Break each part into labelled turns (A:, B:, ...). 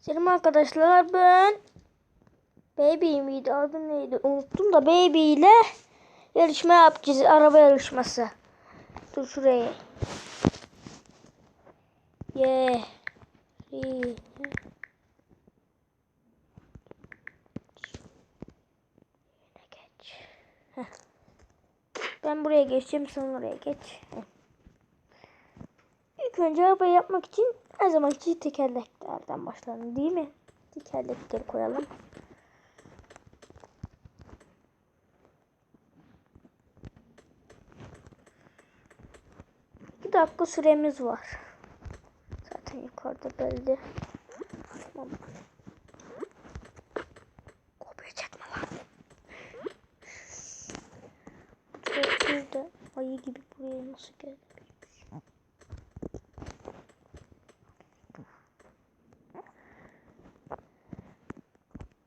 A: Selam arkadaşlar ben Baby miydi adı neydi unuttum da Baby ile yarışma yapacağız araba yarışması. Dur şuraya. Yeah. Ben buraya geçeceğim sen oraya geç. İlk önce araba yapmak için her zamanki tekerleklerden başlayalım değil mi? Tekerlekleri koyalım. İki dakika süremiz var. Zaten yukarıda belli. Tamam. Kopya çekme lan. Çok burada ayı gibi buraya nasıl geldi?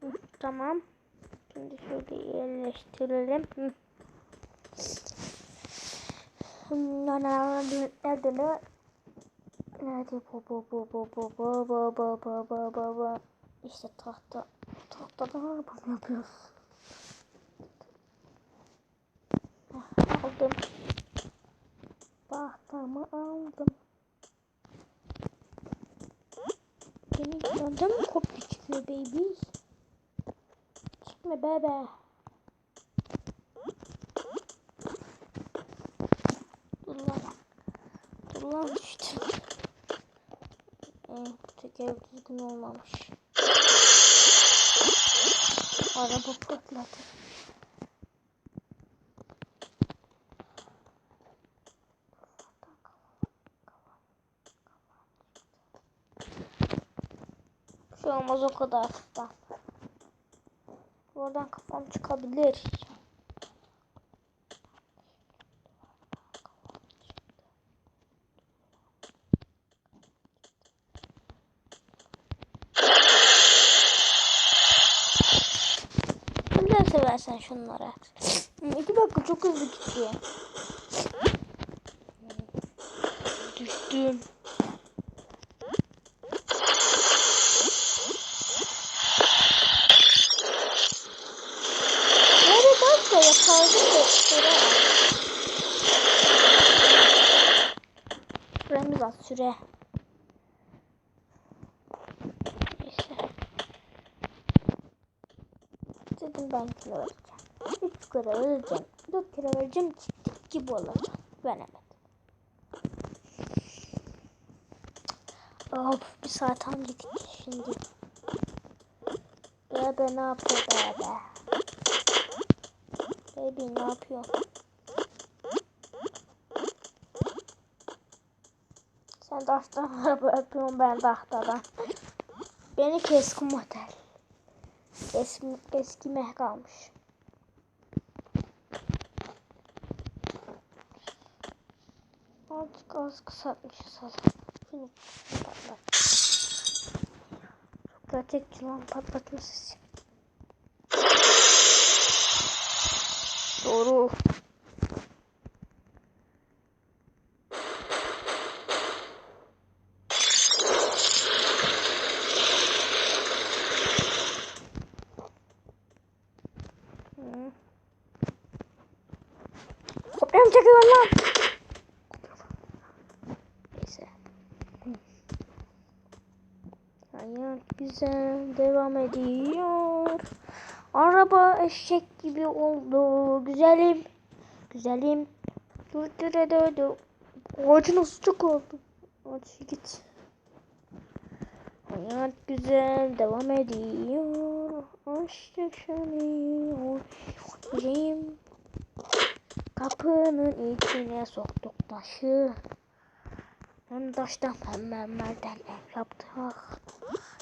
A: Hı, Tamam. Şimdi şöyle yerleştirelim. Hı. Hmm, Nerede nerede ne? Nerede bu bu bu bu bu bu bu bu bu bu bu bu İşte tahta. Tahtada araba mı yapıyoruz? Aldım. Tahtamı aldım. Benim yanımda mı kopya baby? Çıkma bebe. Dur lan. Dur lan düştüm. Ee, teker düzgün olmamış. Araba patladı. Şey olmaz o kadar da. Oradan kafam çıkabilir. Neden seversen şunları? İki dakika çok hızlı gidiyor. Düştüm. Nerede bak da yapardım da süre az. Süremiz az süre. Neyse. Dedim ben kilo vereceğim. Üç kere vereceğim. Dört kere vereceğim. Çiftlik gibi olacak. Veremedim. Of bir saat hangi gittik şimdi. Bebe ne yapıyor bebe? Baby ne yapıyor? Dahtan öpüyorum ben dahtadan. Beni keskin model. Keskin, keskime kalmış. Artık az kısaltmışız hala. Şunu patlat. Çok gerçekçi lan patlatma sesi. Neyse. Hayat güzel devam ediyor. Araba eşek gibi oldu. Güzelim. Güzelim. Dur dur dur dur. Ağacı nasıl çok oldu? Ağaç git. Hayat güzel devam ediyor. Aşk. Yüreğim. Kapının içine soktuk taşı. Beşiktaş'tan pembelerden ev yaptık.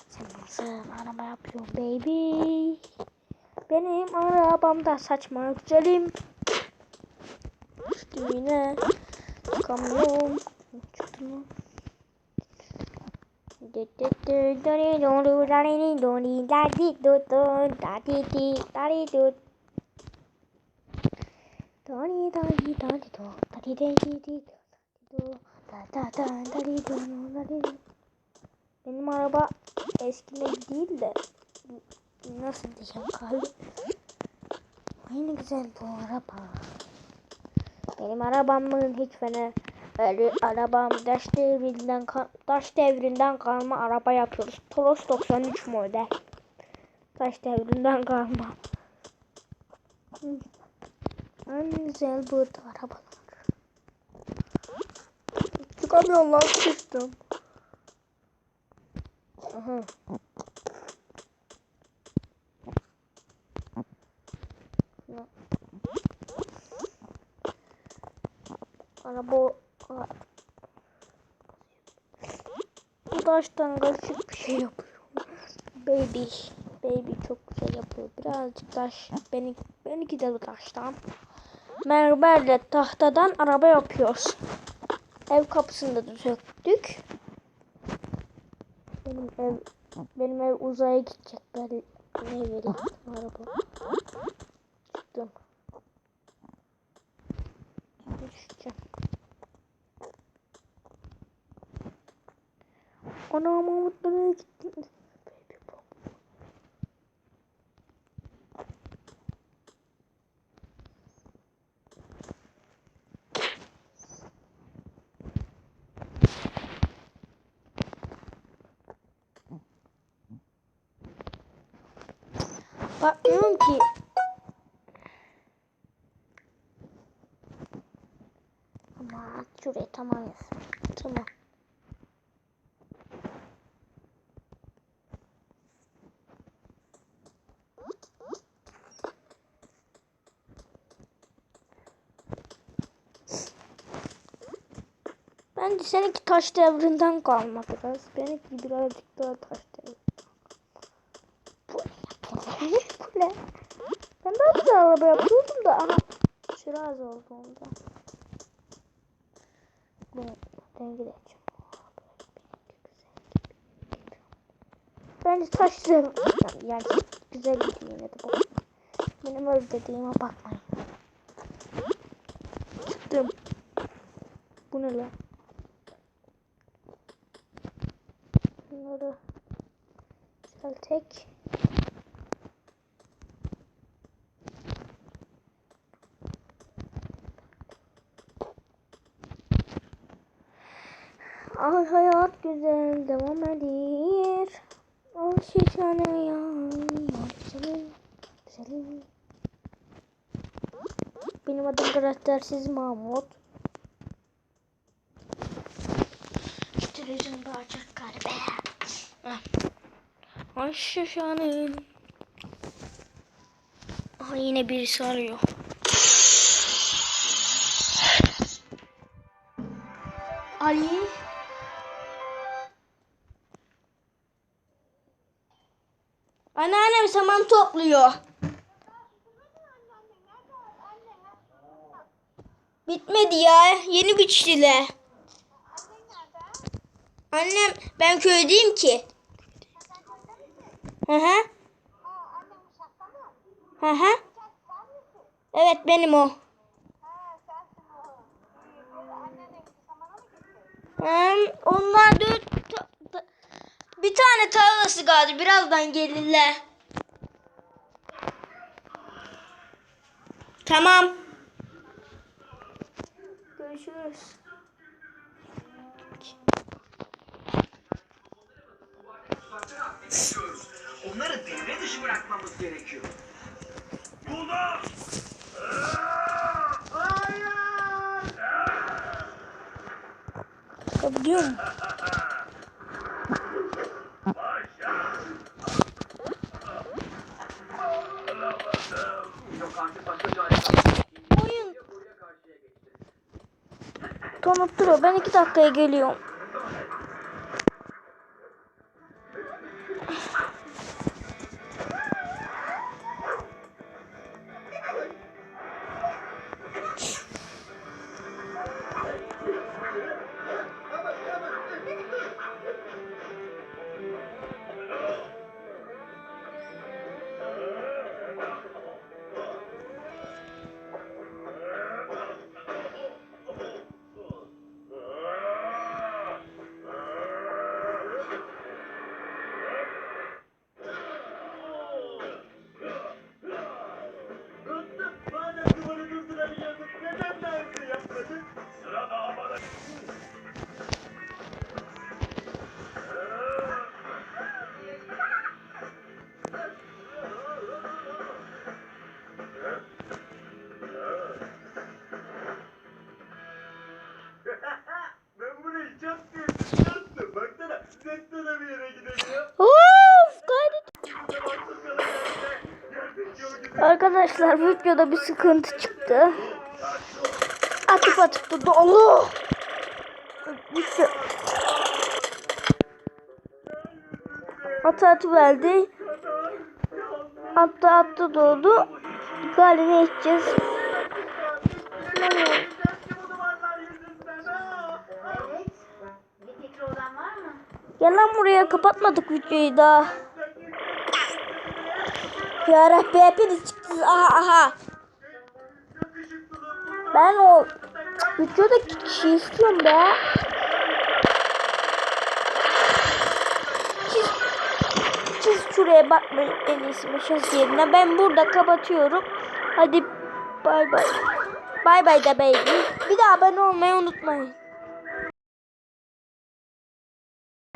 A: Sen nasıl araba yapıyor baby? Benim arabamda saçma güzelim. İşte yine kamyon. Çıktı mı? Dori dori dori do, dori dori dori do. Benim araba eski değil de nasıl diyeceğim kalbi. Aynı güzel bu araba. Benim arabamın hiç fena öyle arabam taş devrinden taş devrinden kalma araba yapıyoruz. Toros 93 model. Taş devrinden kalma. En güzel burada arabalar. Çıkamıyorum lan sıçtım. Aha. Ya. Araba bu taştan karışık bir şey yapıyor. Baby. Baby çok güzel yapıyor. Birazcık taş. Beni, benimki de bu taştan. Mermerle tahtadan araba yapıyoruz. Ev kapısında da söktük. Benim ev benim ev uzaya gidecek. Ben ne vereyim araba. Çıktım. Düşeceğim. Ana Mahmut nereye gittin? Bakmıyorum ki. Ama şuraya tamam yazın. Tamam. Bence seninki taş devrinden kalma biraz. Benimki birazcık daha taş ne? Ben daha güzel araba yapıyordum da aha. Süre az oldu onda. Bu rengi de açayım. Bence taş devrinden yani güzel gidiyor yine de bu. Benim öyle dediğime bakmayın. Çıktım. Bu ne lan? Bunları tek. Ay hayat güzel devam edir. Al şişane ya. Benim adım karaktersiz Mahmut. Televizyon bağıracak galiba. Heh. Ay şişane. Aha yine birisi arıyor. Ali. Anneannem saman topluyor. Bitmedi ya. Yeni biçtiler. Annem ben köydeyim ki. Hı hı. Hı hı. Evet benim o. Hmm, onlar dört bir tane tarlası kaldı. Birazdan gelirler. Tamam. Görüşürüz.
B: Onları devre dışı bırakmamız gerekiyor.
A: Mu?
B: Yok artık
A: Oyun donup duruyor. Ben iki dakikaya geliyorum. Arkadaşlar videoda bir sıkıntı çıktı. Atıp atıp. Allah! Gitti. Atı atı verdi. Attı attı doğdu. Galini içeceğiz. Gel lan buraya kapatmadık videoyu daha. Ya Rabbi hepiniz Aha aha. Ben o kişiyi istiyorum be. Siz, siz şuraya bakmayın en iyisi meşaz yerine. Ben burada kapatıyorum. Hadi bay bay. Bay bay de baby. Bir daha abone olmayı unutmayın.